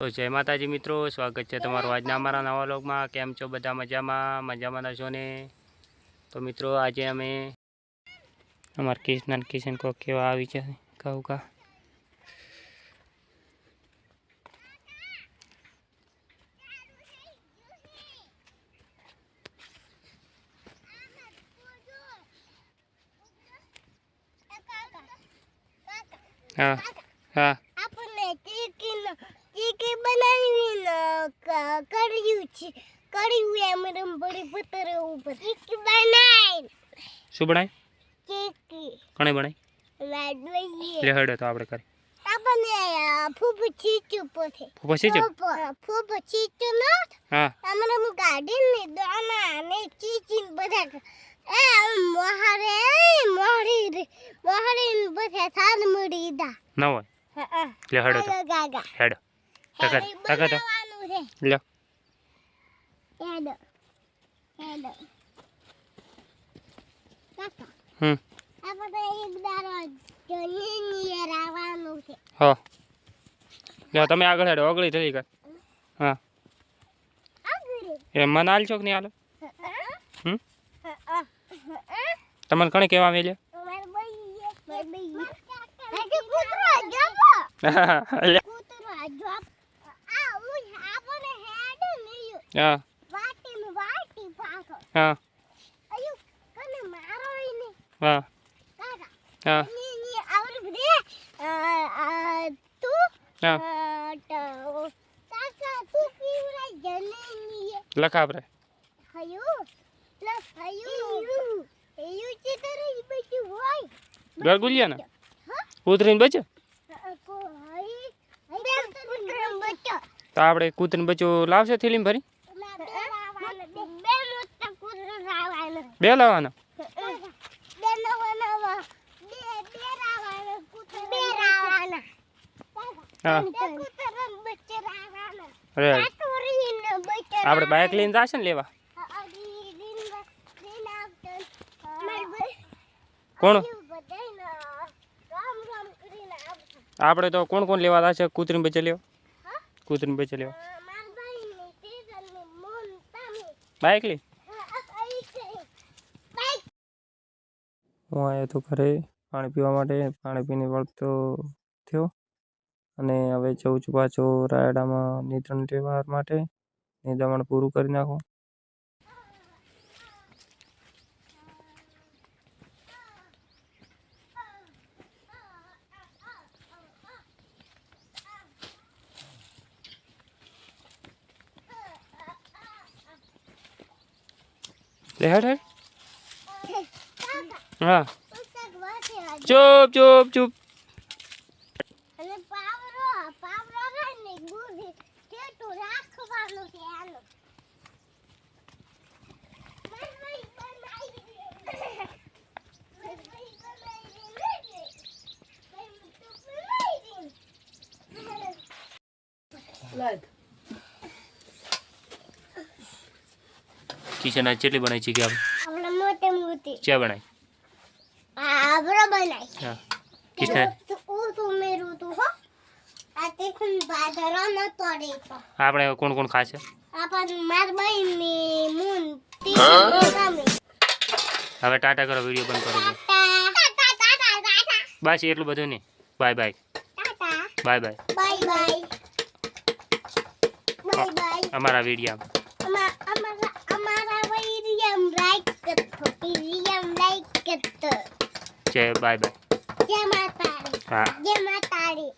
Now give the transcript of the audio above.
તો જય માતાજી મિત્રો, સ્વાગત છે તમારું આજના અમારા નવા લોગમાં કેમ છો બધા? મજામાં? મજામાં રહેશો ને? તો મિત્રો, આજે અમે અમારા કિશન કિશન કોક કેવા આવી છે? કહું કા? હા હા આપણે ચીકી ચીકી બનાવીને ક- કર્યું છે કર્યું એમ રંભડી પતર ઉપર કેક બનાય શું બનાય કેક કણે બનાય લાડવાઈએ લે હડો તો આપણે કરી આપણને ફૂફ ચીચું પોથે પછી ચીચું ફૂફ ચીચું ન હા અમારે હું ગાડી ને દાના ને ચીચી બધા એ મોહરે મોહરી મોહરી બધા સાદ મડી દા ન હોય લે હડો તો ગાગા હેડો ટકા ટકા તો બનાવવાનું છે લે હમ. હા. લે તમે આગળ હેડો ઓગળી થઈ કર. હા. એ મને હાલ છો કે નહીં હાલો હમ? માર તમને કણે કહેવા મેલ્યો બઈએ માર બઈએ હજી કૂતરો જપો લે કૂતરો જપ આ ઉઈ આપણે હેડ નહીં હા. વાટી ને વાટી પાછો હા. ને હા હા ની? ની? આવડી બધી આ આ તું હા આ, તો કાકા તું પીવડાઈ જનીની લખા આપણે હયું પ્લસ હયું હયું ચિત્ર ઈ બધું હોય ગળગુલિયા ને હા કૂતરીને બચ્યો કો હઈ બે કૂતરા બચ્ચો તો આપણે કૂતરું બચ્ચું લાવશે થેલીમાં ભરી? બે લાવવાના? આપણે બાઇક લઈને જશે ને લેવા? કોણ? આપણે તો કોણ કોણ લેવા જશે? કૂતરી બચે લેવા? કૂતરીને બચ્ચે લેવા. બાઇક હું આવ્યો હતો ઘરે પાણી પીવા માટે. પાણી પીને વળતો થયો. અને હવે જઉં છું પાછો રાયડામાં નિદ્રણ તહેવાર માટે. નિદ્રામણ પૂરું કરી નાખું લે હેડ હેડ હા પુસ્તક વાંચે આજે. ચૂપ ચૂપ ચૂપ અને પાવરો પાવરો છે ને ગુડી તેટલું રાખવાનું છે આનું માર ભાઈ બનાવી દે. માર ભાઈ બનાવી દે ને એટલે. ભાઈ હું તો બનાવી દે. કિશન આજ કેટલી બનાવી છે કે આપણે? આપણે મોટે મોટી. ચા બનાવી? આપણે બનાવી. હા. કિશન તું તું હો. આ ટિફિન બાદરો ન તોડે તો આપણે કોણ કોણ ખાશે? આપણ માર બહેન ને મૂન ટિફિન હવે ટાટા કરો વીડિયો બંધ કરો. બસ એટલું બધું નહીં. Bye bye. Bye bye bye. Bye bye. Bye અમારા વિડીયા. અમારા અમારા વૈરિયમ લાઈક કરતો વિરિયમ લાઈક કરતો જય બાય બાય જય માતારી હા જય માતારી